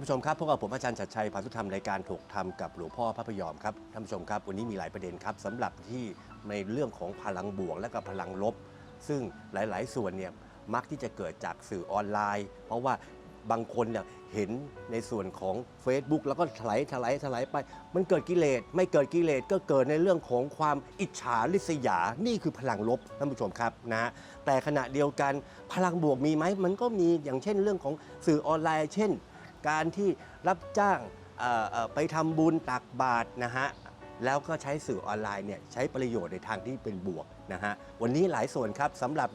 านผู้ชมครับพวกกับผมอาจารย์ชัดชัยพาทุธรรมรายการถกธรรมกับหลวงพ่อพระพยอมครับท่านผู้ชมครับวันนี้มีหลายประเด็นครับสำหรับที่ในเรื่องของพลังบวกและกับพลังลบ ซึ่งหลาย ๆ ส่วนเนี่ยมักที่จะเกิดจากสื่อออนไลน์ เพราะว่าบางคนเนี่ยเห็นในส่วนของ Facebook แล้วก็ถลายถลายถลายไป มันเกิดกิเลสไม่เกิดกิเลสก็เกิดในเรื่องของความอิจฉาริษยา นี่คือพลังลบท่านผู้ชมครับนะแต่ขณะเดียวกันพลังบวกมีไหมมันก็มีอย่างเช่นเรื่องของสื่อออนไลน์ เช่น การที่รับจ้างเอ่อเอ่อไปทำบุญตักบาตรนะฮะแล้วก็ใช้สื่อออนไลน์เนี่ยใช้ประโยชน์ในทางที่เป็นบวกนะฮะวันนี้หลายส่วนครับสำหรับ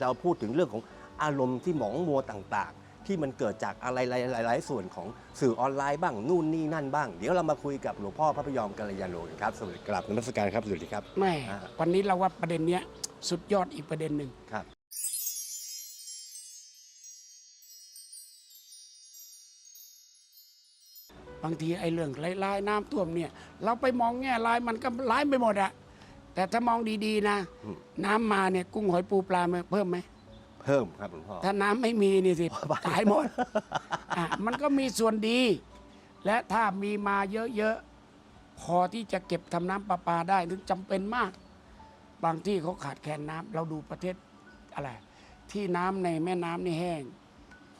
เราพูดถึงเรื่องของอารมณ์ที่หมองมัวต่างๆ ที่มันเกิดจากอะไรหลาย ๆ ส่วนของสื่อออนไลน์บ้างนู่นนี่นั่นบ้าง เดี๋ยวเรามาคุยกับหลวงพ่อพระพยอมกัลยาโนกันครับสวัสดีครับนมัสการครับสวัสดีครับแม่อ่าวันนี้เราว่าประเด็นเนี้ยสุดยอดอีกประเด็นหนึ่งครับ บางทีไอ้เรื่องร้ายๆน้ำท่วมเนี่ย เราไปมองแง่ร้ายมันก็ร้ายไปหมดอะแต่ถ้ามองดีๆนะ อืม น้ำมาเนี่ยกุ้งหอยปูปลามาเพิ่มไหม เพิ่มครับหลวงพ่อ ถ้าน้ำไม่มีนี่สิตายหมดอะมันก็มีส่วนดี และถ้ามีมาเยอะๆ พอที่จะเก็บทำน้ำประปาได้หรือจำเป็นมาก บางที่เขาขาดแคลนน้ำเราดูประเทศอะไร ที่น้ำในแม่น้ำนี่แห้ง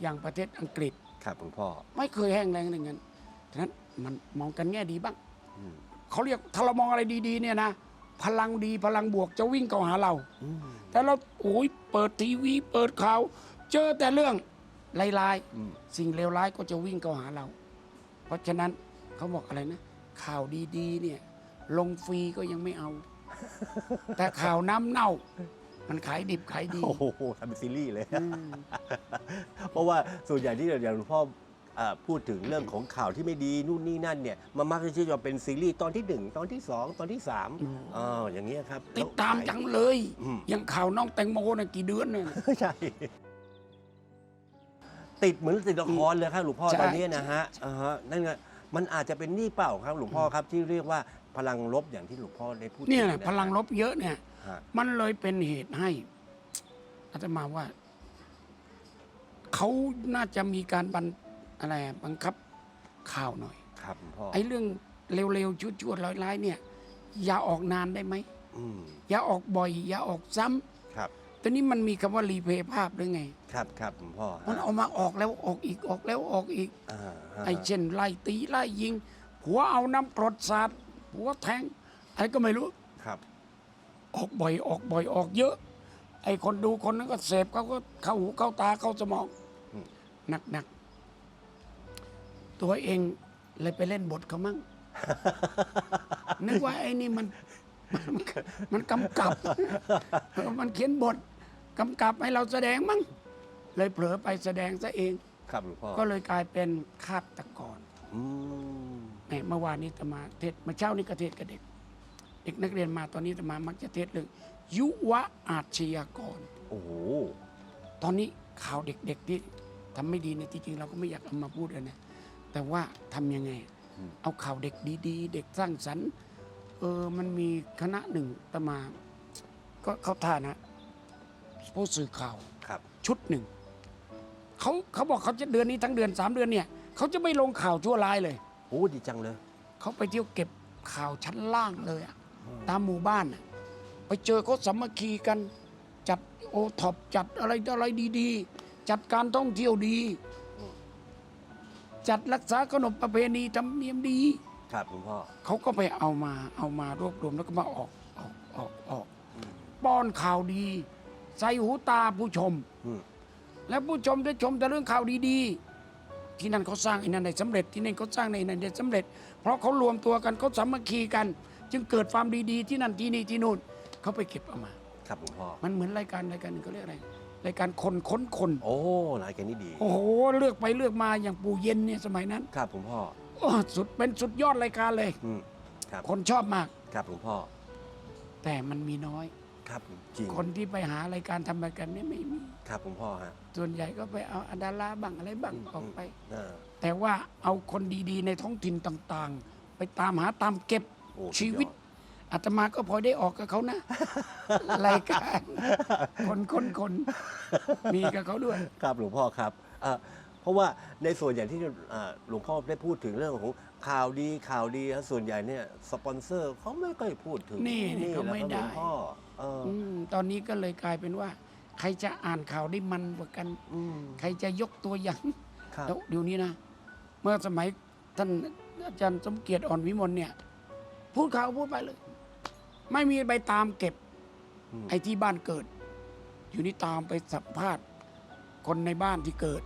อย่างประเทศอังกฤษ ครับหลวงพ่อ ไม่เคยแห้งแล้งอย่างนั้น ฉะนั้นมันมองกันแง่ดีบ้างอืมเขาเรียกถ้าเรามองอะไรดีๆเนี่ยนะพลังดีพลังบวกจะวิ่งเข้าหาเราอืมแต่เราโอ้ยเปิดทีวี เปิดข่าว เจอแต่เรื่องร้ายอืมๆสิ่งเลวร้ายก็จะวิ่งเข้าหาเรา เพราะฉะนั้นเขาบอกอะไรนะ ข่าวดีๆ เนี่ย ลงฟรีก็ยังไม่เอา แต่ข่าวน้ำเน่า มันขายดิบขายดี โอ้โหทำเป็นซีรีส์เลยอืมเพราะว่าส่วนใหญ่ที่อย่างหลวงพ่อ เอ่อพูดถึงเรื่องของข่าวที่ไม่ดีนู่นนี่นั่นเนี่ยมันมักจะจะเป็นซีรีส์ตอนที่หนึ่งตอนที่สองตอนที่สามอืมเอออย่างเงี้ยครับติดตามจังเลย อืมอย่างข่าวน้องแตงโมนะกี่เดือนเนี่ย ใช่ ติดเหมือนติดละครเลยครับหลวงพ่อใช่ตอนนี้นะฮะอ่าฮะนั่นไงมันอาจจะเป็นนี่เปล่าครับหลวงพ่อครับที่เรียกว่าพลังลบอย่างที่หลวงพ่อได้พูดเนี่ยถึนะพลังลบเยอะเนี่ย ฮะมันเลยเป็นเหตุให้ อาตมาว่า เขาน่าจะมีการบัน อะไรอะบังคับข่าวหน่อย ครับหลวงพ่อไอ้เรื่องเร็วๆชุดๆร้ายๆเนี่ย อย่าออกนานได้ไหม อืมอย่าออกบ่อย อย่าออกซ้ำครับแต่นี้มันมีคำว่ารีเพย์ภาพหรือไง ครับครับหลวงพ่อมันเอามาออกแล้วออกอีกออกแล้วออกอีก อ่าฮะไอ้เช่นไล่ตีไล่ยิง หัวเอาน้ำกรดสาดหัวแทงอะไรก็ไม่รู้ ครับออกบ่อยออกบ่อยออกเยอะ ไอ้คนดูคนนั้นก็เสพเขาก็เข้าหูเข้าตาเข้าสมองอืมหนักหนัก ตัวเองเลยไปเล่นบทเขามั่ง นึกว่าไอ้นี่มัน มันมันกำกับเออมันเขียนบทกำกับให้เราแสดงมั้งเลยเผลอไปแสดงซะเอง ครับหลวงพ่อก็เลยกลายเป็นฆาตกรอืมแหมเมื่อวานนี้ตมาเทศเมื่อเช้านี้ก็เทศกับเด็ก เด็กนักเรียนมาตอนนี้ตมามักจะเทศเรื่องยุวอาชญากร โอ้โหตอนนี้ข่าวเด็กๆที่ทำไม่ดีเนี่ยที่จริงเราก็ไม่อยากเอามาพูดเลยนะ แต่ว่าทำยังไงอืมเอาข่าวเด็กดีๆ เด็กสร้างสรรค์เออมันมีคณะหนึ่งตมา ก็เขาท่านะผู้สื่อข่าวครับ ชุดหนึ่งเขาเขาบอกเขาจะเดือนนี้ทั้งเดือนสามเดือนเนี่ยเขาจะไม่ลงข่าวชั่วร้ายเลย โอ้ดีจังเลย เขาไปเที่ยวเก็บข่าวชั้นล่างเลยอะตามหมู่บ้านอะไปเจอเขาสามัคคีกัน จัดโอท็อปจัดอะไรต่ออะไรดี ๆ จัดการท่องเที่ยวดีอืม จัดรักษาขนบประเพณีธรรมเนียมดี ครับหลวงพ่อ เขาก็ไปเอามาเอามารวบรวมแล้วก็มาออกออกออกออกอืม ป้อนข่าวดี ใส่หูตาผู้ชม อืมและผู้ชมได้ชมแต่เรื่องข่าวดีๆ ที่นั่นเขาสร้างไอ้นั่นได้สำเร็จที่นั่นเขาสร้างในนั่นได้สำเร็จ เพราะเขารวมตัวกันเขาสามัคคีกัน จึงเกิดความดีๆ ที่นั่นที่นี่ที่นู่นเขาไปเก็บเอามา ครับหลวงพ่อ มันเหมือนรายการรายการหนึ่งเขาเรียกอะไร รายการคนค้นคนโอ้รายการนี้ดี โอ้โหเลือกไปเลือกมาอย่างปู่เย็นเนี่ยสมัยนั้นครับหลวงพ่อโอ้สุดเป็นสุดยอดรายการเลย อืมครับคนชอบมาก ครับหลวงพ่อ แต่มันมีน้อย ครับจริงคนที่ไปหารายการทำรายการนี้ไม่มี ครับหลวงพ่อฮะส่วนใหญ่ก็ไปเอาดาราบ้างอะไรบ้างอืมออกไป เออแต่ว่าเอาคนดีๆ ในท้องถิ่นต่างๆ ไปตามหาตามเก็บโอ้สุดยอดชีวิต อาตมาก็พอได้ออกกับเขานะ รายการคนคนคนมีกับเขาด้วย ครับหลวงพ่อครับเอ่อเพราะว่าในส่วนใหญ่ที่เอ่อหลวงพ่อได้พูดถึงเรื่องของข่าวดีข่าวดีแล้วส่วนใหญ่เนี่ยสปอนเซอร์เขาไม่ค่อยพูดถึงนี่นี่เขาแหละไม่ครับหลวงได้พ่อเออออืมตอนนี้ก็เลยกลายเป็นว่า ใครจะอ่านข่าวได้มันกว่ากัน อืมใครจะยกตัวอย่างครับแล้วเดี๋ยวนี้นะ เมื่อสมัยท่านอาจารย์สมเกียรติอ่อนวิมลเนี่ย พูดข่าวพูดไปเลย ไม่มีไปตามเก็บอืมไอ้ที่บ้านเกิด อยู่นี่ตามไปสัมภาษณ์คนในบ้านที่เกิด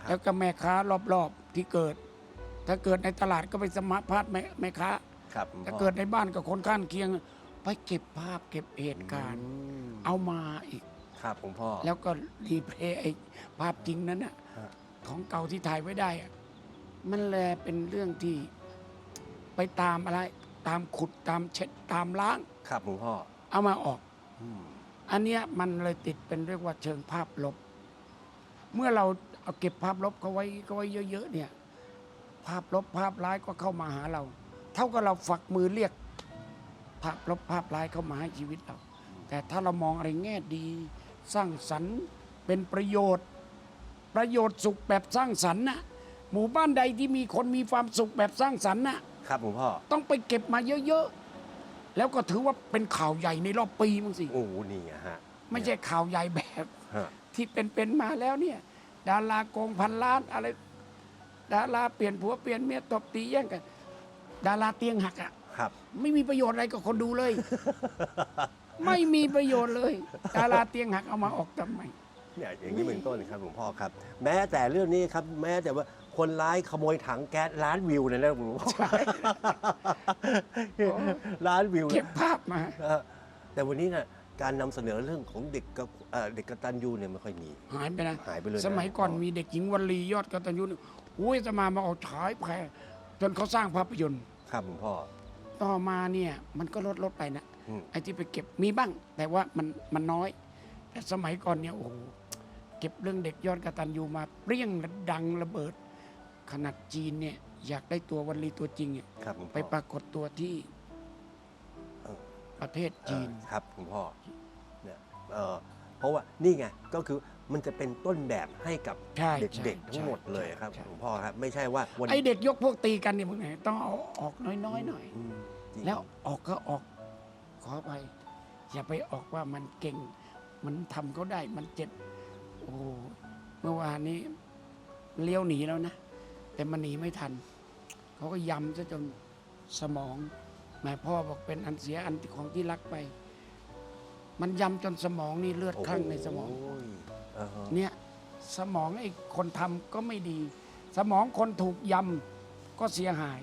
ครับแล้วก็แม่ค้ารอบๆที่เกิด ถ้าเกิดในตลาดก็ไปสัมภาษณ์แม่แม่ค้าครับหลวงพ่อถ้าเกิดในบ้านกับคนข้างเคียง ไปเก็บภาพเก็บเหตุการณ์มเอามาอีก ครับหลวงพ่อ แล้วก็รีเพลย์ไอ้ภาพจริงนั้นน่ะฮะ ของเก่าที่ถ่ายไว้ได้อะมันแลเป็นเรื่องที่ ไปตามอะไร ตามขุดตามเช็ดตามล้าง ครับหลวงพ่อเอามาออก อืมอันเนี้ยมันเลยติดเป็นเรียกว่าเชิงภาพลบ เมื่อเราเอาเก็บภาพลบเขาไว้เขาไว้เยอะๆเนี่ย ภาพลบภาพร้ายก็เข้ามาหาเรา เท่ากับเราฝักมือเรียก ภาพลบภาพร้ายเข้ามาให้ชีวิตเรา แต่ถ้าเรามองอะไรแง่ดี สร้างสรรค์เป็นประโยชน์ ประโยชน์สุขแบบสร้างสรรค์น่ะหมู่บ้านใดที่มีคนมีความสุขแบบสร้างสรรค์น่ะ ครับหลวงพ่อต้องไปเก็บมาเยอะๆ แล้วก็ถือว่าเป็นข่าวใหญ่ในรอบปีมั้งสิ โอ้โหนี่ไงฮะไม่ใช่ข่าวใหญ่แบบฮะที่เป็นๆมาแล้วเนี่ย ดาราโกงพันล้านอะไร ดาราเปลี่ยนผัวเปลี่ยนเมียตบตีแย่งกัน ดาราเตียงหักอะครับ ไม่มีประโยชน์อะไรกับคนดูเลย ไม่มีประโยชน์เลย ดาราเตียงหักเอามาออกทำไม เนี่ยอย่างนี้เป็นต้นครับหลวงพ่อครับ แม้แต่เรื่องนี้ครับ แม้แต่ว่า คนร้ายขโมยถังแก๊สล้านวิวเนี่ยนะหลวงพ่อล้านวิวเก็บภาพมาเออแต่วันนี้น่ะการนำเสนอเรื่องของเด็กกับเอ่อเด็กกตัญญูเนี่ยไม่ค่อยมี หายไปนะหายไปเลยนะสมัยก่อนมีเด็กหญิงวันลียอดกตัญญูนี่อุ้ยจะมามาเอาฉายแพร่จนเขาสร้างภาพยนตร์ครับหลวงพ่อต่อมาเนี่ยมันก็ลดลดไปนะอืมไอ้ที่ไปเก็บมีบ้าง แต่ว่ามันมันน้อย แต่สมัยก่อนเนี่ยโอ้โหเก็บเรื่องเด็กยอดกตัญญูมาเปรี้ยงและดังระเบิด ขนาดจีนเนี่ยอยากได้ตัววันลีตัวจริงเนี่ยครับหลวงพ่อไปปรากฏตัวที่เออประเทศเอจีอนครับหลวงพ่อเนี่ยเอ่อเพราะว่านี่ไงก็คือมันจะเป็นต้นแบบให้กับใช่ใช่เด็กๆทั้งหมดเลยครับใช่หลวงพ่อครับ ไม่ใช่ว่าวันไอเด็กยกพวกตีกันเนี่ยมึงไหนต้องเอาออกน้อยๆหน่อย มจริงแล้วออกก็ออกขอไป อย่าไปออกว่ามันเก่ง มันทำเขาได้มันเจ็บ โอ้เมื่อวานนี้เลี้ยวหนีแล้วนะ แต่มันหนีไม่ทัน เขาก็ยำซะจนสมองแม่พ่อบอกเป็นอันเสียอันของที่รักไป มันยำจนสมองนี่เลือดโอ้โหคลั่งในสมอง อ่าฮะเนี่ยสมองไอ้คนทำก็ไม่ดี สมองคนถูกยำก็เสียหาย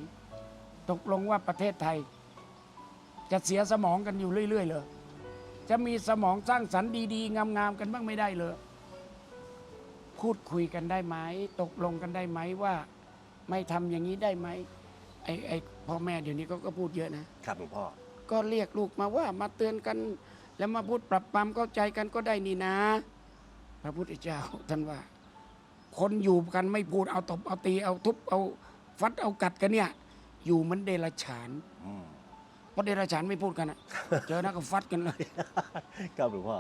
ตกลงว่าประเทศไทย จะเสียสมองกันอยู่เรื่อยๆเลยจะมีสมองสร้างสรรค์ดีๆ งามๆกันบ้างไม่ได้เลยพูดคุยกันได้ไหมตกลงกันได้ไหมว่า ไม่ทำอย่างนี้ได้ไหมไอ้ไอ้พ่อแม่เดี๋ยวนี้ก็ก็พูดเยอะนะ ครับหลวงพ่อ ก็เรียกลูกมาว่ามาเตือนกัน แล้วมาพูดปรับปรามเข้าใจกันก็ได้นี่นะ พระพุทธเจ้าท่านว่า คนอยู่กันไม่พูดเอาตบเอาตีเอาทุบเอาฟัดเอากัดกันเนี่ย อยู่เหมันเดรัจฉานอืม เพราะเดรัจฉานไม่พูดกันอะเจอหน้าก็ฟัดกันเลย ครับหลวงพ่อ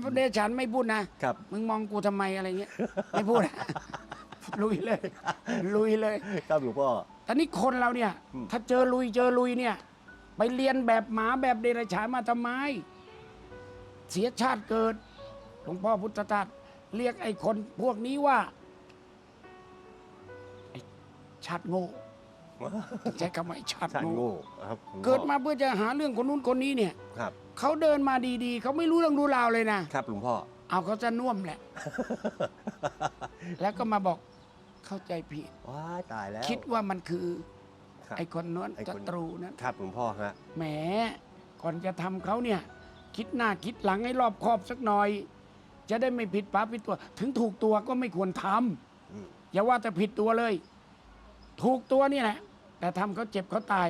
เพราะเดรัจฉานไม่พูดนะ ครับ มึงมองกูทำไมอะไรเงี้ย ไม่พูดอะ ลุยเลย ลุยเลยครับหลวงพ่อ ตอนนี้คนเราเนี่ย อืม ถ้าเจอลุยเจอลุยเนี่ย ไปเรียนแบบหมาแบบเดรัจฉานมาทำไม เสียชาติเกิด หลวงพ่อพุทธทาสเรียกไอ้คนพวกนี้ว่าไอ้ชาติโง่ใช้คำว่าไอ้ชาติชาติโง่ โง่ครับหลวงพ่อเกิดมาเพื่อจะหาเรื่องคนนู้นคนนี้เนี่ย ครับ เขาเดินมาดีๆ เขาไม่รู้เรื่องรู้ราวเลยนะ ครับหลวงพ่อ เอาเขาจะน่วมแหละ แล้วก็มาบอก เข้าใจผิด ว้ายตายแล้วคิดว่ามันคือครับ ไอ้คนนั้นไอ้คนศัตรูนั้นครับหลวงพ่อฮะ แหมก่อนจะทำเขาเนี่ย คิดหน้าคิดหลังให้รอบคอบสักหน่อย จะได้ไม่ผิดป้าผิดตัว ถึงถูกตัวก็ไม่ควรทำอืม อย่าว่าแต่ผิดตัวเลย ถูกตัวนี่แหละแต่ทำเขาเจ็บเขาตาย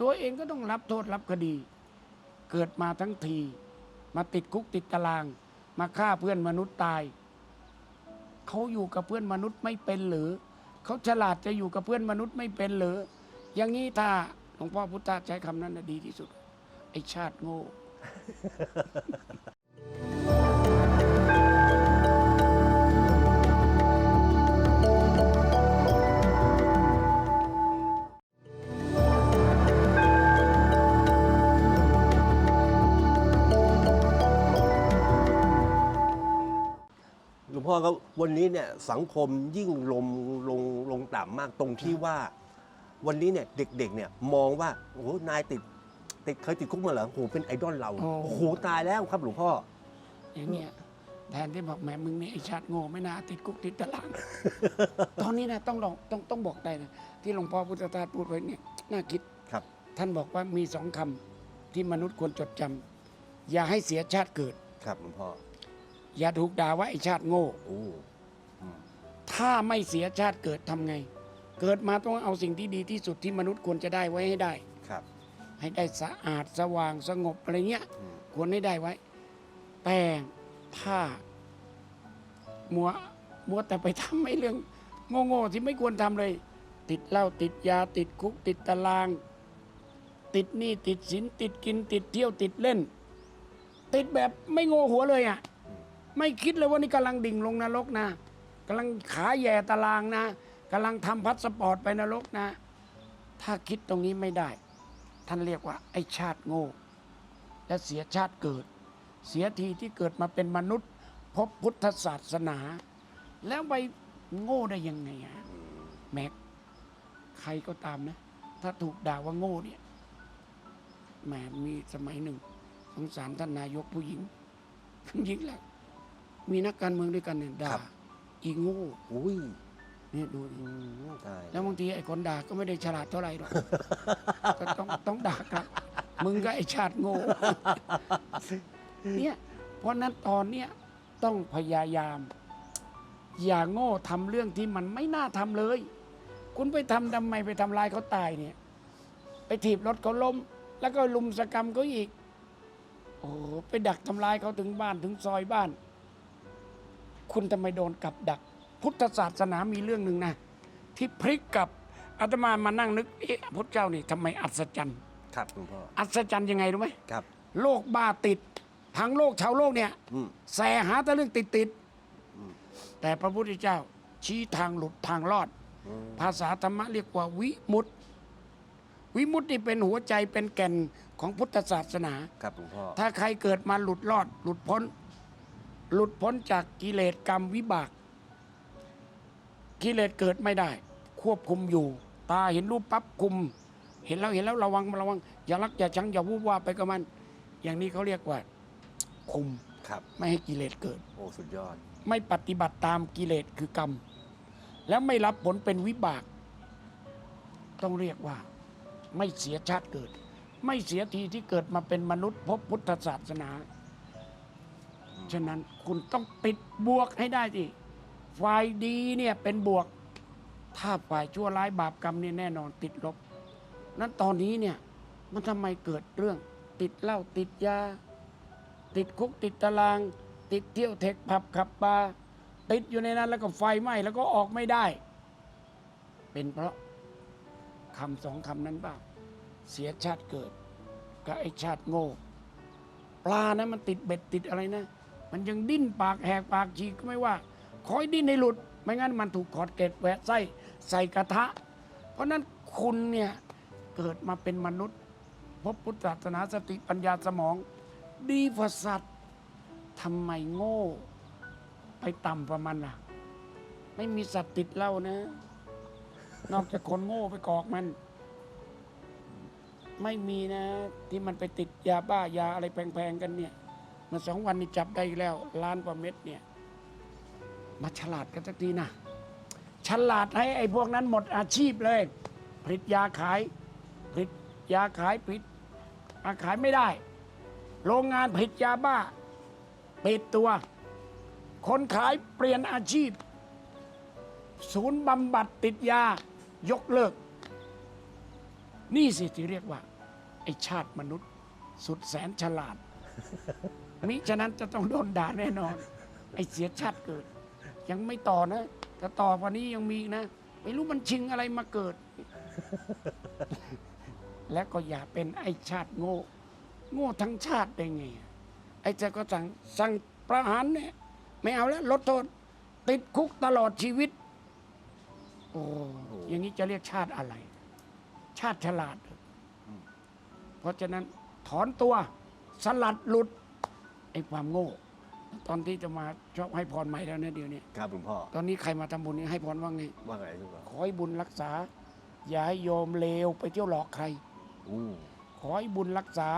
ตัวเองก็ต้องรับโทษรับคดี เกิดมาทั้งที มาติดคุกติดตาราง มาฆ่าเพื่อนมนุษย์ตาย เขาอยู่กับเพื่อนมนุษย์ไม่เป็นหรือ เขาฉลาดจะอยู่กับเพื่อนมนุษย์ไม่เป็นหรือ อย่างนี้ถ้าหลวงพ่อพุทธะใช้คำนั้นนะดีที่สุด ไอชาติโง่ วงพ่อครับวันนี้เนี่ยสังคมยิ่งลงลงลงต่ำมากตรงที่ว่า วันนี้เนี่ยเด็กๆเนี่ยมองว่าโอ้โหนายติดติดเคยติดคุกมาเหรอโอ้โหเป็นไอดอลเราโอ้ โอ้โหตายแล้วครับหลวงพ่อ อย่างเงี้ยแทนที่บอกแหมมึงนี่ไอ้ชาติโง่ไม่น่าติดคุกติดตาราง ตอนนี้นะต้องลองต้องต้องบอกได้นะที่หลวงพ่อพุทธทาสพูดไว้เนี่ยน่าคิดครับ ท่านบอกว่ามีสองคำที่มนุษย์ควรจดจำอย่าให้เสียชาติเกิด ครับหลวงพ่อ อย่าถูกด่าว่าไอ้ชาติโง่โอ้อืมถ้าไม่เสียชาติเกิดทำไง เกิดมาต้องเอาสิ่งที่ดีที่สุดที่มนุษย์ควรจะได้ไว้ให้ได้ครับ ให้ได้สะอาดสว่างสงบอะไรเงี้ยอืมควรให้ได้ไว้ แต่ถ้ามัวมัวแต่ไปทำไอ้เรื่อง โง่ๆที่ไม่ควรทำเลย ติดเหล้าติดยาติดคุก ติดตาราง ติดหนี้ติดสินติดกินติดเที่ยวติดเล่น ติดแบบไม่โง่หัวเลยอะ ไม่คิดเลยว่านี่กำลังดิ่งลงนรกนะกำลังขาแย่ตารางนะกำลังทำพัสปอร์ตไปนรกนะ ถ้าคิดตรงนี้ไม่ได้ ท่านเรียกว่า ไอ้ชาติโง่ และเสียชาติเกิด เสียทีที่เกิดมาเป็นมนุษย์ พบพุทธศาสนา แล้วไปโง่ได้ยังไงอะแม็ก ใครก็ตามนะ ถ้าถูกด่าว่าโง่เนี่ยแหมมีสมัยหนึ่ง สงสารท่านนายกผู้หญิงผู้หญิงแหละ มีนักการเมืองด้วยกันเนี่ยด่าอีโง่อุ้ยเนี่ยดูดิอืมตายแล้วบางทีไอ้คนด่าก็ไม่ได้ฉลาดเท่าไหร่หรอกก็ต้องต้องด่ากลับมึงก็ไอ้ชาติโง่เนี่ยเพราะนั้นตอนเนี้ยต้องพยายาม อย่าโง่ทำเรื่องที่มันไม่น่าทำเลย คุณไปทำทำไมไปทำลายเขาตายเนี่ย ไปถีบรถเขาล้ม แล้วก็ลุมสกรรมเขาอีก โอ้โหไปดักทำลายเขาถึงบ้านถึงซอยบ้าน คุณทำไมโดนกับดัก พุทธศาสนามีเรื่องหนึ่งนะ ที่พลิกกลับอาตมามานั่งนึกเอ๊ะพุทธเจ้านี่ทำไมอัศจรรย์ครับหลวงพ่ออัศจรรย์ยังไงรู้ไหมครับโลกบ้าติดทั้งโลกชาวโลกเนี่ยอืม แสหาแต่เรื่องติดติดๆอืม แต่พระพุทธเจ้าชี้ทางหลุดทางรอด อืมภาษาธรรมะเรียกว่าวิมุตติ วิมุตตินี่เป็นหัวใจเป็นแก่นของพุทธศาสนา ครับหลวงพ่อถ้าใครเกิดมาหลุดรอด หลุดพ้น หลุดพ้นจากกิเลสกรรมวิบาก กิเลสเกิดไม่ได้ ควบคุมอยู่ ตาเห็นรูปปั๊บคุม เห็นแล้วเห็นแล้วระวังระวัง อย่ารักอย่าชังอย่าวูบวาบไปกับมัน อย่างนี้เขาเรียกว่า คุมครับ ไม่ให้กิเลสเกิด โอ้สุดยอด ไม่ปฏิบัติตามกิเลสคือกรรม แล้วไม่รับผลเป็นวิบาก ต้องเรียกว่า ไม่เสียชาติเกิด ไม่เสียทีที่เกิดมาเป็นมนุษย์พบพุทธศาสนา ฉะนั้นคุณต้องติดบวกให้ได้สิฝ่ายดีเนี่ยเป็นบวก ถ้าฝ่ายชั่วร้ายบาปกรรมเนี่ยแน่นอนติดลบ นั้นตอนนี้เนี่ยมันทำไมเกิดเรื่อง ติดเหล้าติดยา ติดคุกติดตาราง ติดเที่ยวเทคผับขับบาร์ติดอยู่ในนั้นแล้วก็ไฟไหม้แล้วก็ออกไม่ได้ เป็นเพราะคำสองคำนั้นบ้างเสียชาติเกิดกับไอชาติโง่ ปลานะมันติดเบ็ดติดอะไรนะ มันยังดิ้นปากแหกปากฉีกก็ไม่ว่า คอยดิ้นให้หลุด ไม่งั้นมันถูกขอดเกล็ดแหวะไส้ใส่กระทะ เพราะนั้นคุณเนี่ยเกิดมาเป็นมนุษย์ พบพุทธศาสนาสติปัญญาสมอง ดีกว่าสัตว์ทำไมโง่ ไปต่ำประมันล่ะ ไม่มีสัตว์ติดเล้านะ นอกจากคนโง่ไปกอกมัน ไม่มีนะ ที่มันไปติดยาบ้ายาอะไรแพงๆกันเนี่ย เมาสองวันนี้จับได้อีกแล้วล้านกว่าเม็ดเนี่ยมาฉลาดกันสักทีนะฉลาดให้ไอ้พวกนั้นหมดอาชีพเลยผลิตยาขายผลิตยาขายผลิตอาขายไม่ได้ โรงงานผลิตยาบ้าปิดตัว คนขายเปลี่ยนอาชีพ ศูนย์บำบัดติดยายกเลิก นี่สิที่เรียกว่า ไอชาติมนุษย์สุดแสนฉลาด มิฉะนั้นจะต้องโดนด่าแน่นอน ไอเสียชาติเกิด ยังไม่ต่อนะถ้าต่อวันนี้ยังมีนะ ไม่รู้มันชิงอะไรมาเกิด และก็อย่าเป็นไอชาติโง่ โง่ทั้งชาติได้ไง ไอ้เจ้าก็สั่งสั่งประหารเนี่ยไม่เอาแล้วลดโทษ ติดคุกตลอดชีวิต โอ้อย่างนี้จะเรียกชาติอะไร ชาติฉลาด เพราะฉะนั้นถอนตัวสลัดหลุด ไอ้ความโง่ ตอนที่จะมาชอบให้พรใหม่แล้วนะเดี๋ยวนี้ครับหลวงพ่อตอนนี้ใครมาทำบุญนี่ให้พรว่าไง ว่าไงหลวงพ่อขอให้บุญรักษา อย่าให้โยมเลวไปเที่ยวหลอกใครอู้ขอให้บุญรักษา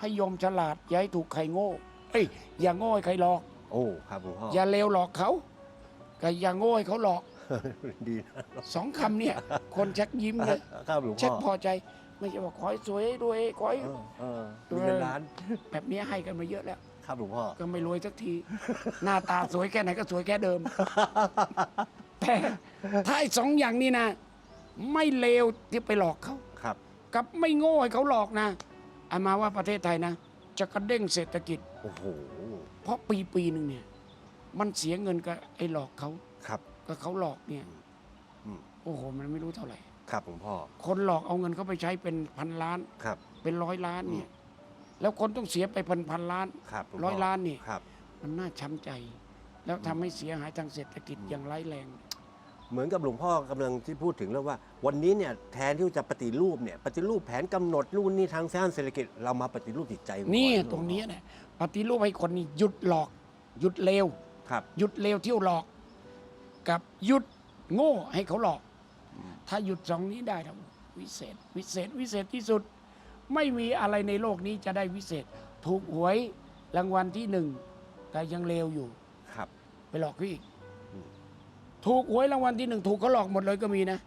ให้โยมฉลาด อย่าให้ถูกใครโง่ เอ้ย อย่าโง่ให้ใครหลอก โอ้ครับหลวงพ่อ อย่า เลวหลอกเขาก็อย่าโง่ให้เขาหลอกดีนะสองคำเนี่ย คนชักยิ้มเลยครับหลวงเช็พ่คอพอใจ ไม่ใช่ว่าขอให้สวยให้รวยขอให้เออเออมีเงินล้านแบบนี้ให้กันมาเยอะแล้ว ครับหลวงพ่อ ก็ไม่รวยสักที หน้าตาสวยแค่ไหนก็สวยแค่เดิม แต่ถ้าไอ้สองอย่างนี้นะ ไม่เลวที่ไปหลอกเขา ครับ กับไม่โง่ให้เขาหลอกนะอามาว่าประเทศไทยนะ จะกระเด้งเศรษฐกิจ โอ้โห เพราะปีปีหนึ่งเนี่ย มันเสียเงินกับไอ้หลอกเขาครับกับเขาหลอกเนี่ย อืม โอ้โห มันไม่รู้เท่าไหร่ ครับหลวงพ่อคนหลอกเอาเงินเขาไปใช้เป็นพันล้าน ครับเป็นร้อยล้านเนี่ย แล้วคนต้องเสียไปพันพันล้าน ครับหลวงพ่ร้อยล้านนี่ ครับ มันน่าช้ำใจ แล้วทำให้เสียหายทางเศรษฐกิจอย่างร้ายแรง เหมือนกับหลวงพ่อกำลังที่พูดถึงเรื่องว่า วันนี้เนี่ยแทนที่จะปฏิรูปเนี่ยปฏิรูปแผนกำหนดนู่นนี่ทางด้านเศรษฐกิจเรามาปฏิรูปจิตใจก่อนี่หลวงพ่อตรงเนี้ยเนี่ยปฏิรูปให้คนนี่หยุดหลอก หยุดเลวครับ หยุดเลวเที่ยวหลอก กับหยุดโง่ให้เขาหลอก ถ้าหยุดสองนี้ได้แล้ววิเศษ วิเศษ วิเศษที่สุด ไม่มีอะไรในโลกนี้จะได้วิเศษ ถูกหวยรางวัลที่หนึ่งแต่ยังเลวอยู่ครับ ไปหลอกเขาอีกอืมถูกหวยรางวัลที่หนึ่งถูกเขาหลอกหมดเลยก็มีนะ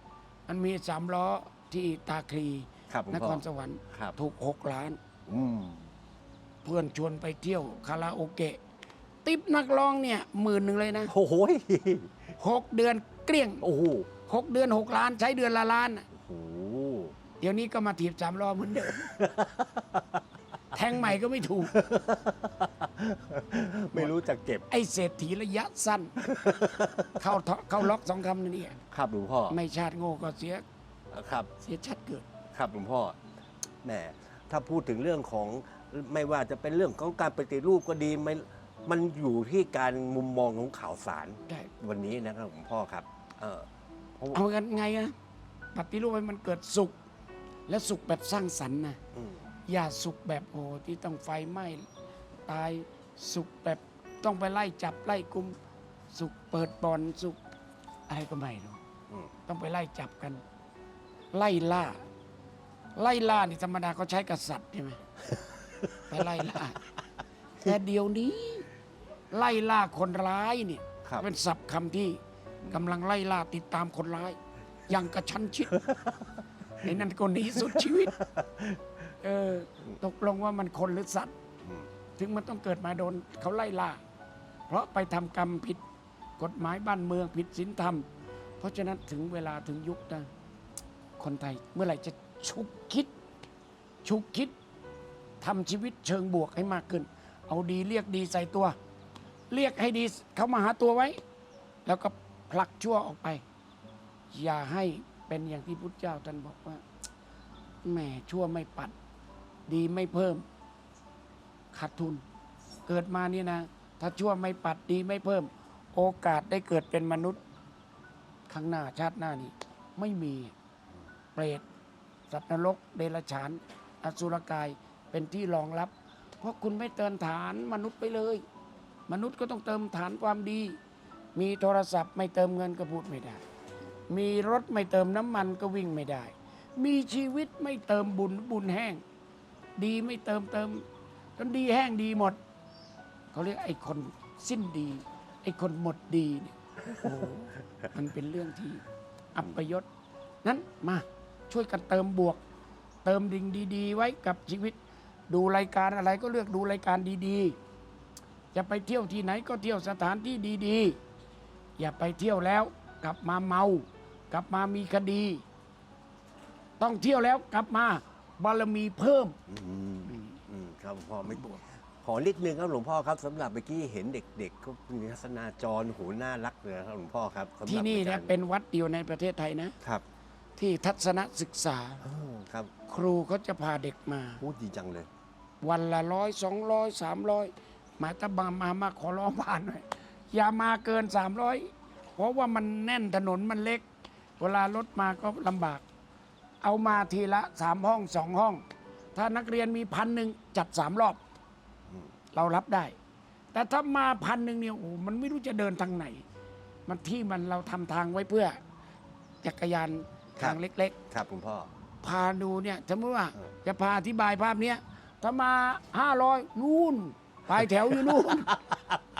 มันมีสามล้อที่ตาคลีครับหลวงนพ่คอรสวรรค์ครับ ถูกหกล้าน อืมเพื่อนชวนไปเที่ยวคาราโอเกะ ติปนักร้องเนี่ยหมื่นหนึ่งเลยนะโอ้โหหกเดือนเกลี้ยง โอ้โห หกเดือนหกล้าน ใช้เดือนละล้านน่ะโอ้โหเดี๋ยวนี้ก็มาถีบสามล้อเหมือนเดิม แทงใหม่ก็ไม่ถูก ไม่รู้จะเก็บไอ้เศรษฐีระยะสั้น เข้าท่อเข้าล็อกสองคำนี่ครับหลวงพ่อไม่ชาติโง่ก็เสียครับ เสียชาติเกิด ครับหลวงพ่อแหมถ้าพูดถึงเรื่องของไม่ว่าจะเป็นเรื่องของการปฏิรูปก็ดีไม่มันอยู่ที่การมุมมองของข่าวสาร ได้วันนี้นะครับหลวงพ่อครับ เออ เพราะว่าเอากันไงนะปฏิรูปให้มันเกิดสุข และสุขแบบสร้างสรรค์นะอืมอย่าสุขแบบโอ้ที่ต้องไฟไหม้ตายสุขแบบต้องไปไล่จับไล่กุม สุขเปิดบอลสุขอะไรก็ไม่รู้ อืมต้องไปไล่จับกัน ไล่ล่า ไล่ล่านี่ธรรมดาเขาใช้กษัตริย์ใช่ไหม ไปไล่ล่า แต่เดี๋ยวนี้ ไล่ล่าคนร้ายเนี่ยครับ เป็นศัพท์คำที่ กำลังไล่ล่าติดตามคนร้าย อย่างกระชั้นชิดไอ้นั่นก็หนีสุดชีวิต เออ ตกลงว่ามันคนหรือสัตว์อืมถึงมันต้องเกิดมาโดนเขาไล่ล่า เพราะไปทำกรรมผิดกฎหมายบ้านเมืองผิดศีลธรรม เพราะฉะนั้นถึงเวลาถึงยุคนะคนไทยเมื่อไหร่จะชุกคิด ชุกคิดทำชีวิตเชิงบวกให้มากขึ้น เอาดีเรียกดีใส่ตัว เรียกให้ดีเขามาหาตัวไว้ แล้วก็ ผลักชั่วออกไป อย่าให้เป็นอย่างที่พุทธเจ้าท่านบอกว่าแหมชั่วไม่ปัด ดีไม่เพิ่ม ขาดทุน เกิดมานี่นะ ถ้าชั่วไม่ปัดดีไม่เพิ่ม โอกาสได้เกิดเป็นมนุษย์ ข้างหน้าชาติหน้านี้ ไม่มีเปรตสัตว์นรก เดรัจฉาน อสุรกายเป็นที่รองรับ เพราะคุณไม่เติมฐานมนุษย์ไปเลย มนุษย์ก็ต้องเติมฐานความดี มีโทรศัพท์ไม่เติมเงินก็พูดไม่ได้ มีรถไม่เติมน้ำมันก็วิ่งไม่ได้ มีชีวิตไม่เติมบุญบุญแห้ง ดีไม่เติมเติมจนดีแห้งดีหมด เขาเรียกไอ้คนสิ้นดี ไอ้คนหมดดีเนี่ยโอ้โหมันเป็นเรื่องที่อัปยศนั้นมาช่วยกันเติมบวก เติมดิ่งดีๆ ไว้กับชีวิต ดูรายการอะไรก็เลือกดูรายการดีๆ จะไปเที่ยวที่ไหนก็เที่ยวสถานที่ดีๆ อย่าไปเที่ยวแล้ว กลับมาเมา กลับมามีคดี ต้องเที่ยวแล้วกลับมาบารมีเพิ่ม อืมอืมครับหลวงพ่อไม่ขอนิดนึงครับหลวงพ่อครับสำหรับเมื่อกี้เห็นเด็กๆก็มีทัศนาจรโหน่ารักเลยครับหลวงพ่อครับสำหรับที่นี่เนี่ยอาจารย์เป็นวัดเดียวในประเทศไทยนะ ครับที่ทัศนศึกษา อ้าวครับครูเขาจะพาเด็กมา พูดดีจังเลย วันละร้อยสองร้อยสามร้อยหมายถ้ามามามาขอร้องผ่านหน่อย อย่ามาเกินสามร้อยเพราะว่ามันแน่นถนนมันเล็ก เวลารถมาก็ลำบาก เอามาทีละสามห้องสองห้อง ถ้านักเรียนมีพันหนึ่งจัดสามรอบอืมเรารับได้ แต่ถ้ามาพันหนึ่งเนี่ยโอ้โหมันไม่รู้จะเดินทางไหน มันที่มันเราทำทางไว้เพื่อจักรยานทางเล็กๆครับหลวงพ่อพาดูเนี่ยสมมติว่าเออจะพาอธิบายภาพเนี้ยถ้ามาห้าร้อยนู่น ปลายแถวอยู่นู่น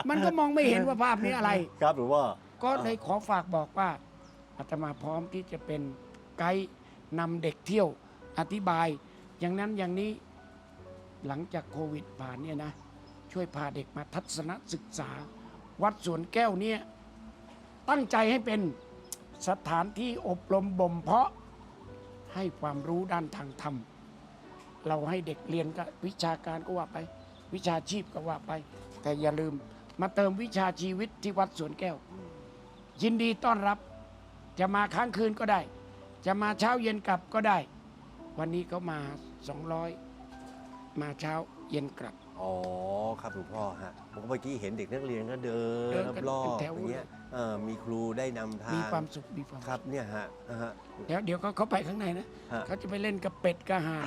มันก็มองไม่เห็นว่าภาพนี้อะไร ครับหลวงพ่อก็เลยขอฝากบอกว่าอาตมาพร้อมที่จะเป็นไกด์นำเด็กเที่ยวอธิบาย อย่างนั้นอย่างนี้หลังจากโควิดผ่านเนี่ยนะ ช่วยพาเด็กมาทัศนศึกษา วัดสวนแก้วเนี่ยตั้งใจให้เป็นสถานที่อบรมบ่มเพาะให้ความรู้ด้านทางธรรม เราให้เด็กเรียนก็วิชาการก็ว่าไป วิชาชีพก็ว่าไป แต่อย่าลืมมาเติมวิชาชีวิตที่วัดสวนแก้ว ยินดีต้อนรับ จะมาค้างคืนก็ได้ จะมาเช้าเย็นกลับก็ได้ วันนี้เขามา 200 มาเช้าเย็นกลับ อ๋อครับหลวงพ่อฮะผมเมื่อกี้เห็นเด็กนักเรียนก็เดิเดินนกันรอบเป็นๆแถวอย่างเงี้ยเออมีครูได้นำทางมีความสุขมีความครัสุบขเนี่ยฮะอ่าฮะ เดี๋ยวเดี๋ยวเขาเขาไปข้างในนะฮะเขาจะไปเล่นกับเป็ดกับห่าน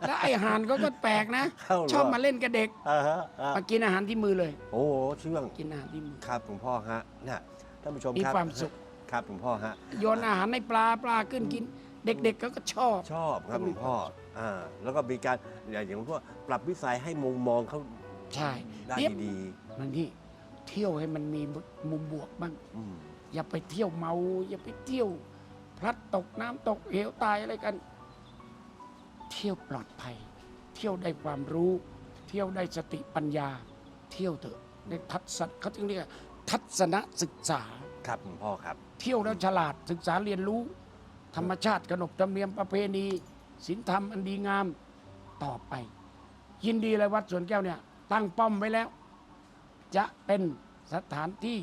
แล้วไอ้ห่านเขาก็แปลกนะ เข้าเหรอ ชอบมาเล่นกับเด็กอ่าฮะอ่ามากินอาหารที่มือเลย โอ้โหเชื่องกินอาหารที่มือ ครับหลวงพ่อฮะน่ะท่านผู้ชมมีครับความสุข ครับหลวงพ่อฮะ โยนอาหารให้ปลาปลาขึ้นกิน เด็กๆเขาก็ชอบ ชอบครับหลวงพ่ออ่าแล้วก็มีการอย่างหลวงพ่อปรับวิสัยให้มุมมองเขาใช่ได้เนี่ย ดีมันนี่เที่ยวให้มันมีมุมบวกบ้าง ๆอืมอย่าไปเที่ยวเมา อย่าไปเที่ยว พลัดตกน้ำตกเหวตายอะไรกัน เที่ยวปลอดภัย เที่ยวได้ความรู้ เที่ยวได้สติปัญญา เที่ยวเถอะในทัศนเขาถึงเรียกว่าทัศนศึกษา ครับหลวงพ่อครับ เที่ยวแล้วฉลาดศึกษาเรียนรู้ ธรรมชาติขนบธรรมเนียมประเพณีศีลธรรมอันดีงามต่อไป ยินดีเลยวัดสวนแก้วเนี่ย ตั้งป้อมไว้แล้ว จะเป็นสถานที่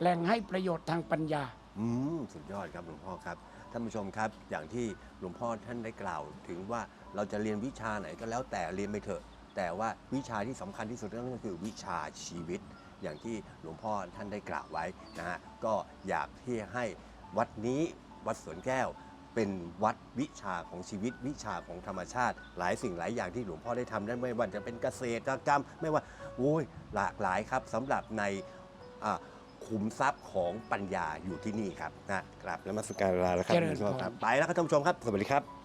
แหล่งให้ประโยชน์ทางปัญญา อืมสุดยอดครับหลวงพ่อครับท่านผู้ชมครับ อย่างที่หลวงพ่อท่านได้กล่าว ถึงว่าเราจะเรียนวิชาไหนก็แล้วแต่เรียนไปเถอะ แต่ว่าวิชาที่สำคัญที่สุดนั่นก็คือวิชาชีวิต อย่างที่หลวงพ่อท่านได้กล่าวไว้นะฮะก็อยากที่ให้วัดนี้ วัดสวนแก้ว เป็นวัดวิชาของชีวิตวิชาของธรรมชาติ หลายสิ่งหลายอย่างที่หลวงพ่อได้ทำนั้นไม่ว่าจะเป็นเกษตรกรรม ไม่ว่าโอ้ยหลากหลายครับสำหรับในอ่าขุมทรัพย์ของปัญญาอยู่ที่นี่ครับนะครับแล้วมาสการลาแล้วครับเจริญพรครับไปแล้วครับท่านผู้ชมครับสวัสดีครับ